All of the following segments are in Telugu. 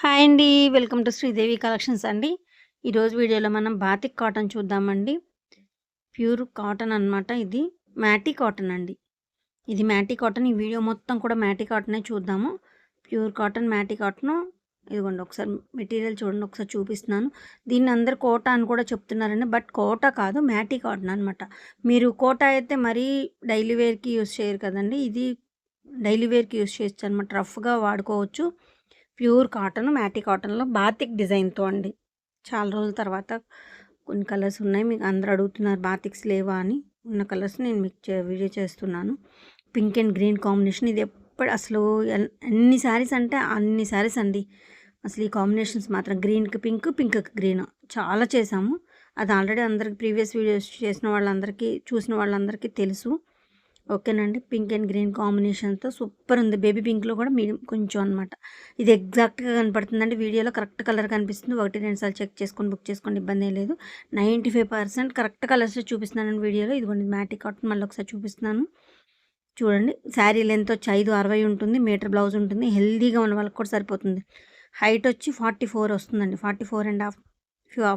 హాయ్ అండి. వెల్కమ్ టు శ్రీదేవి కలెక్షన్స్ అండి. ఈరోజు వీడియోలో మనం బాతిక్ కాటన్ చూద్దామండి. ప్యూర్ కాటన్ అనమాట ఇది. మ్యాటీ కాటన్ అండి. ఇది మ్యాటీ కాటన్. ఈ వీడియో మొత్తం కూడా మ్యాటీ కాటనే చూద్దాము. Pure cotton matty cotton. ఇదిగోండి ఒకసారి మెటీరియల్ చూడండి ఒకసారి చూపిస్తున్నాను. దీన్ని అందరు కోట అని కూడా చెప్తున్నారండి. బట్ కోట కాదు మ్యాటీ కాటన్ అనమాట మీరు కోట అయితే మరీ డైలీ వేర్కి యూస్ చేయరు కదండి. ఇది డైలీ వేర్కి యూస్ చేయొచ్చు అనమాట రఫ్గా వాడుకోవచ్చు. ప్యూర్ కాటన్ మ్యాటీ కాటన్లో బాతిక్ డిజైన్తో అండి. చాలా రోజుల తర్వాత కొన్ని కలర్స్ ఉన్నాయి. మీకు అందరు అడుగుతున్నారు బాతిక్స్ లేవా అని. ఉన్న కలర్స్ నేను మీకు చే- వీడియో చేస్తున్నాను. పింక్ అండ్ గ్రీన్ కాంబినేషన్ ఇది ఎప్పుడు అసలు ఎన్ని శారీస్ అంటే అన్ని శారీస్ అండి. అసలు ఈ కాంబినేషన్స్ మాత్రం గ్రీన్కి పింక్ పింక్కి గ్రీన్ చాలా చేసాము అది ఆల్రెడీ అందరికి ప్రీవియస్ వీడియోస్ చేసిన వాళ్ళందరికీ చూసిన వాళ్ళందరికీ తెలుసు. ఓకేనండి. పింక్ అండ్ గ్రీన్ కాంబినేషన్తో సూపర్ ఉంది. బేబీ పింక్లో కూడా మీడియం కొంచెం అనమాట ఇది ఎగ్జాక్ట్గా కనపడుతుందండి. వీడియోలో కరెక్ట్ కలర్ కనిపిస్తుంది. ఒకటి రెండు సార్లు చెక్ చేసుకొని బుక్ చేసుకోండి. ఇబ్బంది లేదు. Ninety five percent correct colours చూపిస్తున్నాను వీడియోలో. ఇదిగోండి మ్యాటిక్ కాటన్. మళ్ళీ ఒకసారి చూపిస్తున్నాను. చూడండి శారీ లెంత్ వచ్చి ఐదు అరవై ఉంటుంది. మీటర్ బ్లౌజ్ ఉంటుంది. హెల్దీగా ఉన్న వాళ్ళకి కూడా సరిపోతుంది. హైట్ వచ్చి ఫార్టీ ఫోర్ వస్తుందండి. Forty four and half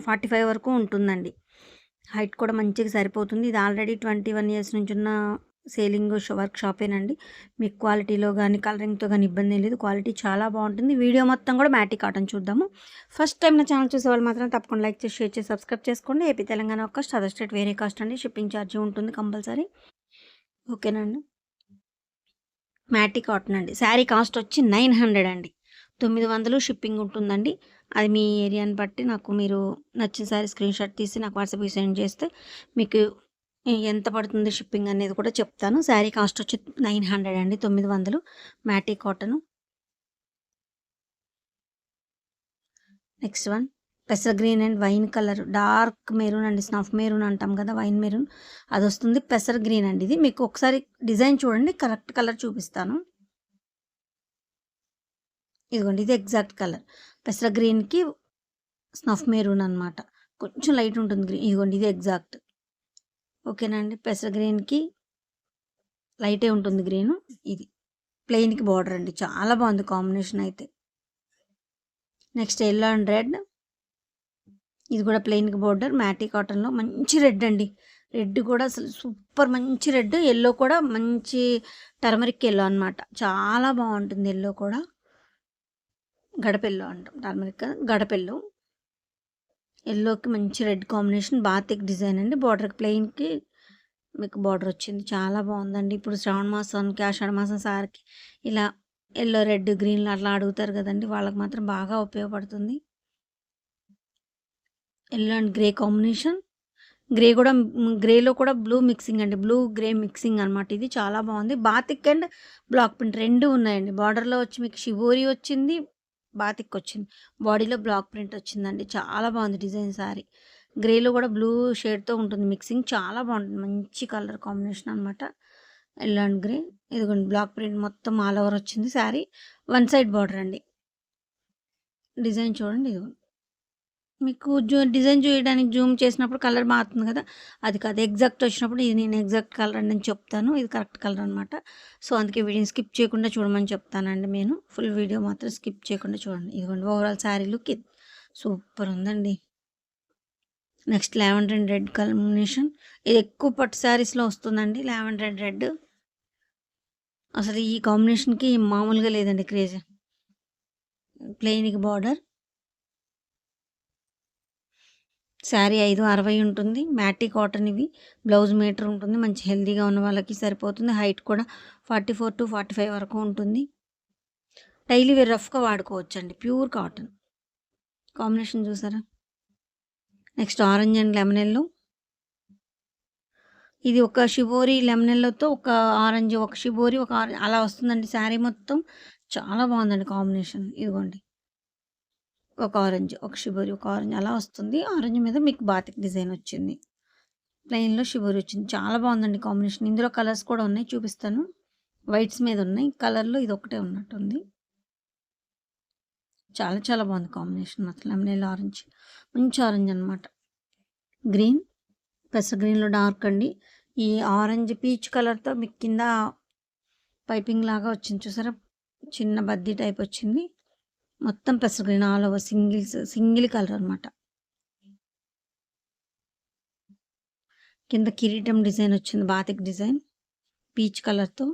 forty five వరకు ఉంటుందండి. హైట్ కూడా మంచిగా సరిపోతుంది. ఇది ఆల్రెడీ ట్వంటీ వన్ ఇయర్స్ నుంచి ఉన్న సేలింగ్ వర్క్ షాపేనండి మీకు క్వాలిటీలో కానీ కలరింగ్తో కానీ ఇబ్బంది లేదు. క్వాలిటీ చాలా బాగుంటుంది. వీడియో మొత్తం కూడా మ్యాటీ కాటన్ చూద్దాము. ఫస్ట్ టైం నా ఛానల్ చూసే వాళ్ళు మాత్రం తప్పకుండా లైక్ చేసి షేర్ చేసి సబ్స్క్రైబ్ చేసుకోండి. ఏపీ తెలంగాణ ఒక అదర్ స్టేట్ వేరే కాస్ట్ అండి. షిప్పింగ్ ఛార్జ్ ఉంటుంది కంపల్సరీ. ఓకేనండి. మ్యాటి కాటన్ అండి. శారీ కాస్ట్ వచ్చి నైన్ హండ్రెడ్ అండి. తొమ్మిది వందలు షిప్పింగ్ ఉంటుందండి. అది మీ ఏరియాని బట్టి నాకు మీరు నచ్చిన సారీ స్క్రీన్ షాట్ తీసి నాకు వాట్సాప్కి సెండ్ చేస్తే మీకు ఎంత పడుతుంది షిప్పింగ్ అనేది కూడా చెప్తాను. శారీ కాస్ట్ వచ్చి నైన్ హండ్రెడ్ అండి తొమ్మిది వందలు. Matty cotton. Next one. పెసర green and wine colour. Dark maroon అండి స్నఫ్ మెరూన్ అంటాం కదా వైన్ మెరూన్. అది వస్తుంది పెసర గ్రీన్ అండి ఇది. మీకు ఒకసారి డిజైన్ చూడండి కరెక్ట్ కలర్ చూపిస్తాను. ఇదిగోండి ఇది ఎగ్జాక్ట్ కలర్. పెసర గ్రీన్కి స్నఫ్ మెరూన్ అనమాట కొంచెం లైట్ ఉంటుంది గ్రీన్ ఇదిగోండి ఇది ఎగ్జాక్ట్. ఓకేనండి. పెసర గ్రీన్కి లైటే ఉంటుంది గ్రీన్. ఇది ప్లెయిన్కి బార్డర్ అండి. చాలా బాగుంది కాంబినేషన్ అయితే. Next yellow and red. ఇది కూడా ప్లెయిన్కి బార్డర్. మ్యాటీ కాటన్లో మంచి రెడ్ అండి. రెడ్ కూడా అసలు సూపర్ మంచి రెడ్. ఎల్లో కూడా మంచి టర్మరిక్ ఎల్లో అనమాట చాలా బాగుంటుంది ఎల్లో కూడా. గడపెల్లో అంటాం. టర్మరిక్ గడపెల్లో ఎల్లోకి మంచి రెడ్ కాంబినేషన్ బాతిక్ డిజైన్ అండి. బార్డర్కి ప్లెయిన్కి మీకు బార్డర్ వచ్చింది. చాలా బాగుందండి. ఇప్పుడు శ్రావణ మాసానికి ఆషాఢ మాసం సార్కి ఇలా ఎల్లో రెడ్ గ్రీన్ అట్లా అడుగుతారు కదండి. వాళ్ళకి మాత్రం బాగా ఉపయోగపడుతుంది. Yellow and grey combination. Grey కూడా గ్రేలో కూడా బ్లూ మిక్సింగ్ అండి. బ్లూ గ్రే మిక్సింగ్ అనమాట ఇది. చాలా బాగుంది. బాతిక్ అండ్ బ్లాక్ ప్రింట్ రెండు ఉన్నాయండి. బార్డర్లో వచ్చి మీకు షివోరి వచ్చింది. బాతిక్ వచ్చింది బాడీలో బ్లాక్ ప్రింట్ వచ్చిందండి. చాలా బాగుంది డిజైన్ సారీ. గ్రేలో కూడా బ్లూ షేడ్తో ఉంటుంది. మిక్సింగ్ చాలా బాగుంటుంది. మంచి కలర్ కాంబినేషన్ అనమాట ఎల్లో అండ్ గ్రే ఇదిగోండి బ్లాక్ ప్రింట్ మొత్తం ఆల్ ఓవర్ వచ్చింది శారీ వన్ సైడ్ బార్డర్ అండి. డిజైన్ చూడండి ఇదిగోండి. మీకు జూ డిజైన్ చూయడానికి జూమ్ చేసినప్పుడు కలర్ మారుతుంది కదా? అది కాదు ఎగ్జాక్ట్ వచ్చినప్పుడు ఇది నేను ఎగ్జాక్ట్ కలర్ అని నేను చెప్తాను. ఇది కరెక్ట్ కలర్ అనమాట సో అందుకే వీడియోని స్కిప్ చేయకుండా చూడమని చెప్తానండి నేను. ఫుల్ వీడియో మాత్రం స్కిప్ చేయకుండా చూడండి. ఇదిగోండి ఓవరాల్ శారీ లుక్ ఇది. సూపర్ ఉందండి. Next lavender and red combination. ఇది ఎక్కువ పట్టు శారీస్లో వస్తుందండి లెవెండర్ అండ్ రెడ్. అసలు ఈ కాంబినేషన్కి మామూలుగా లేదండి క్రేజ్. ప్లెయిన్కి బార్డర్. శారీ ఐదు అరవై ఉంటుంది. మ్యాటీ కాటన్ ఇవి. బ్లౌజ్ మీటర్ ఉంటుంది. మంచి హెల్దీగా ఉన్న వాళ్ళకి సరిపోతుంది. హైట్ కూడా forty four to forty five వరకు ఉంటుంది. డైలీ వేర్ రఫ్గా వాడుకోవచ్చు అండి ప్యూర్ కాటన్. కాంబినేషన్ చూసారా? Next orange and lemon yellow. ఇది ఒక షిబోరి లెమన్ ఎల్లోతో ఒక ఆరెంజ్ ఒక షిబోరి ఒక ఆరెంజ్ అలా వస్తుందండి శారీ మొత్తం. చాలా బాగుందండి కాంబినేషన్. ఇదిగోండి. ఒక ఆరెంజ్ ఒక షిబోరి ఒక ఆరెంజ్ అలా వస్తుంది. ఆరెంజ్ మీద మీకు బాతిక్ డిజైన్ వచ్చింది. ప్లెయిన్లో షిబోరి వచ్చింది. చాలా బాగుందండి కాంబినేషన్. ఇందులో కలర్స్ కూడా ఉన్నాయి చూపిస్తాను. వైట్స్ మీద ఉన్నాయి. కలర్లో ఇది ఒకటే ఉన్నట్టుంది. చాలా చాలా బాగుంది కాంబినేషన్. మాత్రం లెమనేల్ ఆరెంజ్. మంచి ఆరెంజ్ అనమాట గ్రీన్ పెసర గ్రీన్లో డార్క్ అండి. ఈ ఆరెంజ్ పీచ్ కలర్తో మీకు కింద పైపింగ్ లాగా వచ్చింది. చూసారా? చిన్న బద్దీ టైప్ వచ్చింది. మొత్తం పెసర green all over singles single colour అనమాట కింద కిరీటం డిజైన్ వచ్చింది బాతిక్ డిజైన్. పీచ్ కలర్తో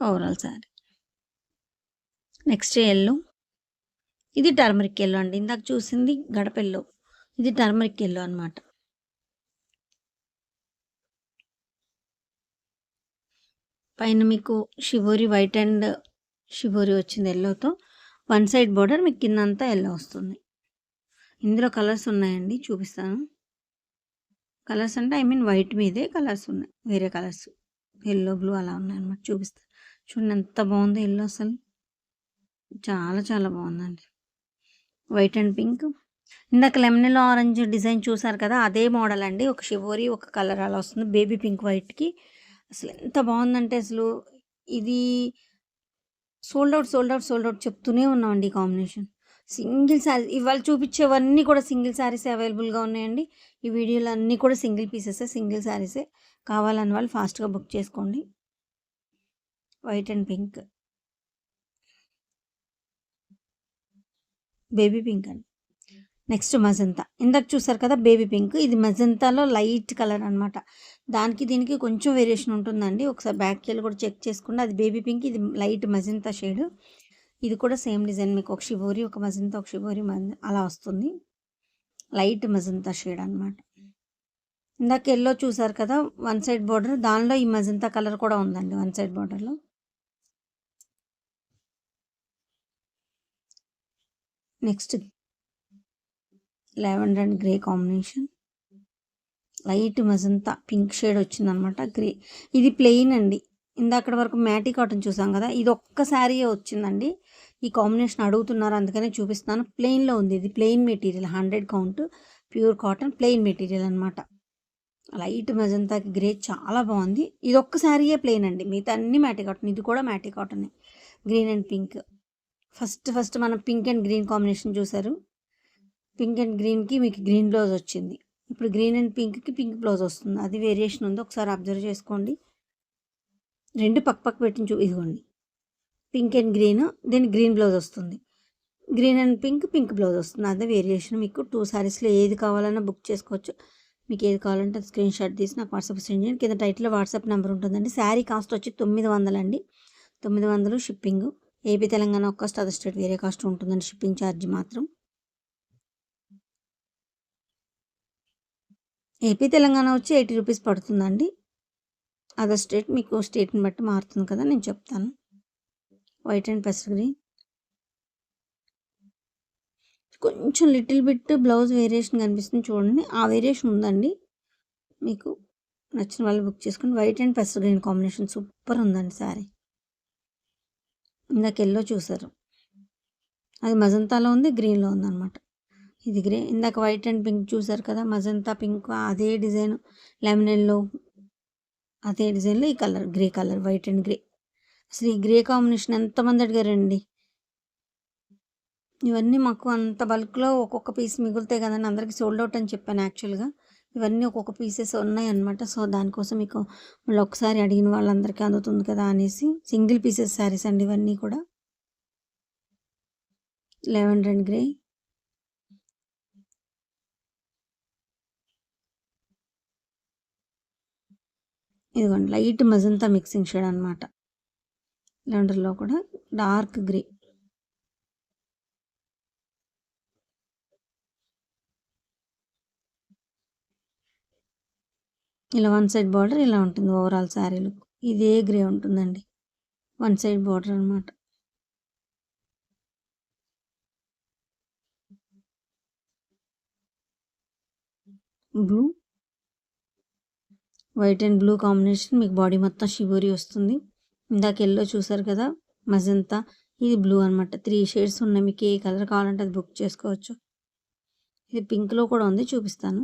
ఓవరాల్ శారీ నెక్స్ట్ ఎల్లో ఇది టర్మరిక్ ఎల్లో అండి. ఇందాక చూసింది గడపెల్లో ఇది టర్మరిక్ ఎల్లో అనమాట పైన మీకు షివోరి వైట్ అండ్ షివోరి వచ్చింది ఎల్లోతో. వన్ సైడ్ బార్డర్ మీకు కింద అంతా ఎల్లో వస్తుంది. ఇందులో కలర్స్ ఉన్నాయండి చూపిస్తాను. కలర్స్ అంటే ఐ మీన్ వైట్ మీదే కలర్స్ ఉన్నాయి వేరే కలర్స్. ఎల్లో బ్లూ అలా ఉన్నాయన్నమాట చూపిస్తాను చూడండి ఎంత బాగుందో ఎల్లో అసలు. చాలా చాలా బాగుందండి. White and pink. ఇందాక లెమన్ ఆరెంజ్ డిజైన్ చూసారు కదా అదే మోడల్ అండి. ఒక షివోరి ఒక కలర్ అలా వస్తుంది. బేబీ పింక్ వైట్కి. అసలు ఎంత బాగుందంటే అసలు ఇది sold out sold out sold out చెప్తూనే ఉన్నామండి ఈ కాంబినేషన్. సింగిల్ శారీ ఇవాళ చూపించేవన్నీ కూడా సింగిల్ శారీస్ అవైలబుల్గా ఉన్నాయండి. ఈ వీడియోలో అన్నీ కూడా సింగిల్ పీసెస్ సింగిల్ శారీసే కావాలని వాళ్ళు ఫాస్ట్గా బుక్ చేసుకోండి. White and pink. Baby pink అండి. Next magenta. ఇందాక చూసారు కదా బేబీ పింక్. ఇది మజంతాలో లైట్ కలర్ అనమాట దానికి దీనికి కొంచెం వేరియేషన్ ఉంటుందండి. ఒకసారి బ్యాక్ వెళ్ళి కూడా చెక్ చేసుకుంటే అది బేబీ పింక్ ఇది లైట్ మజంతా షేడ్. ఇది కూడా సేమ్ డిజైన్. మీకు ఒక షిబోరి ఒక మజంతా ఒక షిబోరి అలా వస్తుంది. లైట్ మజంతా షేడ్ అనమాట ఇందాక ఎల్లో చూసారు కదా వన్ సైడ్ బార్డర్. దానిలో ఈ మజంతా కలర్ కూడా ఉందండి వన్ సైడ్ బార్డర్లో. Next lavender and grey combination. Light magenta pink shade వచ్చిందనమాట. గ్రే ఇది ప్లెయిన్ అండి. ఇందాకటి వరకు మ్యాటీ కాటన్ చూసాం కదా ఇది ఒక్క శారీయే వచ్చిందండి. ఈ కాంబినేషన్ అడుగుతున్నారు అందుకనే చూపిస్తాను ప్లెయిన్లో ఉంది ఇది plain material hundred count pure cotton plain material అనమాట లైట్ మజంతాకి గ్రే చాలా బాగుంది. ఇది ఒక్క శారీయే ప్లెయిన్ అండి మిగతా అన్ని మ్యాటీ కాటన్ ఇది కూడా matty cotton. Green and pink. First first మనం పింక్ అండ్ గ్రీన్ కాంబినేషన్ చూసారు పింక్ అండ్ గ్రీన్కి మీకు గ్రీన్ బ్లౌజ్ వచ్చింది. ఇప్పుడు గ్రీన్ అండ్ పింక్కి పింక్ బ్లౌజ్ వస్తుంది. అది వేరియేషన్ ఉంది. ఒకసారి అబ్జర్వ్ చేసుకోండి. రెండు పక్క పక్క పెట్టి ఇదిగోండి. పింక్ అండ్ గ్రీన్ దీని గ్రీన్ బ్లౌజ్ వస్తుంది. Green and pink pink blouse వస్తుంది. అదే వేరియేషన్ మీకు టూ శారీస్లో ఏది కావాలన్నా బుక్ చేసుకోవచ్చు. మీకు ఏది కావాలంటే స్క్రీన్ షాట్ తీసి నాకు వాట్సాప్ సెండ్ చేయండి. కింద టైటిల్లో వాట్సాప్ నెంబర్ ఉంటుందండి. శారీ కాస్ట్ వచ్చి తొమ్మిది వందలండి తొమ్మిది వందలు షిప్పింగ్. ఏపీ తెలంగాణ ఒక కాస్ట్ అదర్ స్టేట్ వేరే కాస్ట్ ఉంటుందండి షిప్పింగ్ ఛార్జ్ మాత్రం. ఏపీ తెలంగాణ వచ్చి ఎయిటీ రూపీస్ పడుతుందండి. అదర్ స్టేట్ మీకు స్టేట్ని బట్టి మారుతుంది కదా నేను చెప్తాను. వైట్ అండ్ పెసర్ గ్రీన్ కొంచెం లిటిల్ బిట్ బ్లౌజ్ వేరియేషన్ కనిపిస్తుంది చూడండి. ఆ వేరియేషన్ ఉందండి. మీకు నచ్చిన వాళ్ళు బుక్ చేసుకుని వైట్ అండ్ పెసర్ గ్రీన్ కాంబినేషన్ సూపర్ ఉందండి సారీ ఇందాక ఎల్లో చూసారు. అది మజంతాలో ఉంది గ్రీన్లో ఉందన్నమాట. ఇది గ్రే ఇందాక వైట్ అండ్ పింక్ చూసారు కదా మజంతా పింక్ అదే డిజైన్. లెమన్ అదే డిజైన్లో ఈ colour grey colour white and grey. అసలు ఈ గ్రే కాంబినేషన్ ఎంతమంది అడిగారండి? ఇవన్నీ మాకు అంత బల్క్లో ఒక్కొక్క పీస్ మిగులుతాయి కదండి అందరికీ సోల్డ్ అవుట్ అని చెప్పాను యాక్చువల్గా. ఇవన్నీ ఒక్కొక్క పీసెస్ ఉన్నాయన్నమాట. సో దానికోసం మీకు మళ్ళీ ఒకసారి అడిగిన వాళ్ళందరికీ అందుతుంది కదా అనేసి సింగిల్ పీసెస్ శారీస్ అండి ఇవన్నీ కూడా. Eleven and grey. ఇదిగోండి లైట్ మజంతా మిక్సింగ్ షేడ్ అనమాట లెవెండర్లో కూడా డార్క్ గ్రే. ఇలా వన్ సైడ్ బార్డర్ ఇలా ఉంటుంది ఓవరాల్ శారీ లుక్ ఇదే గ్రే ఉంటుందండి. వన్ సైడ్ బార్డర్ అనమాట blue. White and blue combination మీకు బాడీ మొత్తం షిబోరి వస్తుంది. ఇందాక ఎల్లో చూసారు కదా మజంతా. ఇది బ్లూ అనమాట త్రీ షేడ్స్ ఉన్నాయి. మీకు ఏ కలర్ కావాలంటే అది బుక్ చేసుకోవచ్చు. ఇది పింక్లో కూడా ఉంది చూపిస్తాను.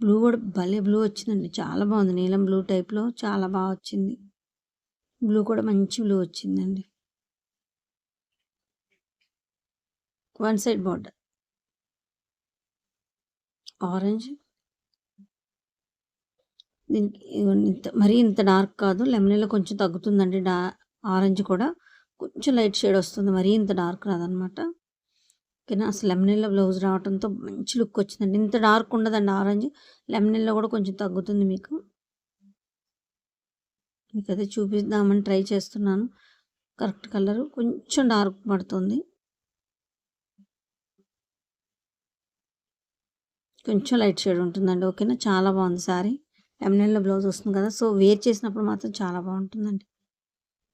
బ్లూ కూడా భలే బ్లూ వచ్చిందండి. చాలా బాగుంది. నీలం బ్లూ టైప్లో చాలా బాగా వచ్చింది. బ్లూ కూడా మంచి బ్లూ వచ్చిందండి. One side border. ఆరెంజ్. దీనికి ఇంత మరీ ఇంత డార్క్ కాదు. లెమనీలో కొంచెం తగ్గుతుందండి డా ఆరెంజ్ కూడా. కొంచెం లైట్ షేడ్ వస్తుంది మరీ ఇంత డార్క్ రాదనమాట. ఓకేనా? అసలు లెమనీలో బ్లౌజ్ రావడంతో మంచి లుక్ వచ్చిందండి. ఇంత డార్క్ ఉండదండి ఆరెంజ్. లెమనీలో కూడా కొంచెం తగ్గుతుంది మీకు. మీకు అదే చూపిద్దామని ట్రై చేస్తున్నాను. Correct colour. కొంచెం డార్క్ పడుతుంది. కొంచెం లైట్ షేడ్ ఉంటుందండి. ఓకేనా? చాలా బాగుంది సారీ M&M ఎంఎన్ఎల్లో బ్లౌజ్ వస్తుంది కదా సో వేర్ చేసినప్పుడు మాత్రం చాలా బాగుంటుందండి.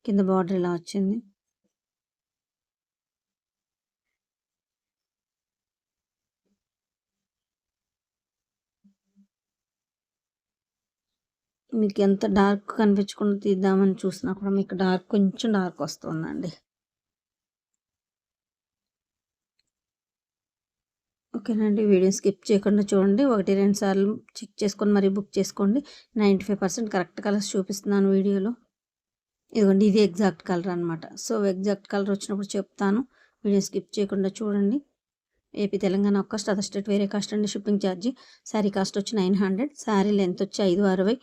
కింద బార్డర్ ఇలా వచ్చింది. మీకు ఎంత డార్క్ కనిపించకుండా తీద్దామని చూసినా కూడా మీకు డార్క్ కొంచెం డార్క్ వస్తుందండి. ఓకేనండి. వీడియో స్కిప్ చేయకుండా చూడండి. ఒకటి రెండు సార్లు చెక్ చేసుకొని మరీ బుక్ చేసుకోండి. Ninety five percent correct colours చూపిస్తున్నాను వీడియోలో. ఇదిగోండి ఇది ఎగ్జాక్ట్ కలర్ అనమాట సో ఎగ్జాక్ట్ కలర్ వచ్చినప్పుడు చెప్తాను. వీడియో స్కిప్ చేయకుండా చూడండి. AP Telangana cost other state వేరే కాస్ట్ అండి. షిప్పింగ్ ఛార్జీ. శారీ కాస్ట్ వచ్చి నైన్ హండ్రెడ్. శారీ లెంత్ వచ్చి ఐదు అరవై.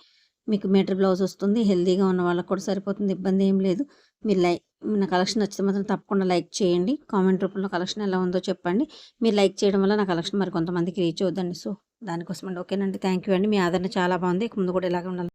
మీకు మీటర్ బ్లౌజ్ వస్తుంది. హెల్తీగా ఉన్న వాళ్ళకి కూడా సరిపోతుంది. ఇబ్బంది ఏం లేదు. మీరు లైక్ నా కలెక్షన్ నచ్చితే మాత్రం తప్పకుండా లైక్ చేయండి. కామెంట్ రూపంలో కలెక్షన్ ఎలా ఉందో చెప్పండి. మీరు లైక్ చేయడం వల్ల నా కలెక్షన్ మరి కొంతమందికి రీచ్ అవుద్దండి. సో దానికోసం అండి ఓకేనండి. థ్యాంక్ యూ అండి. మీ ఆదరణ చాలా బాగుంది. ముందు కూడా ఇలాగే ఉండాలి.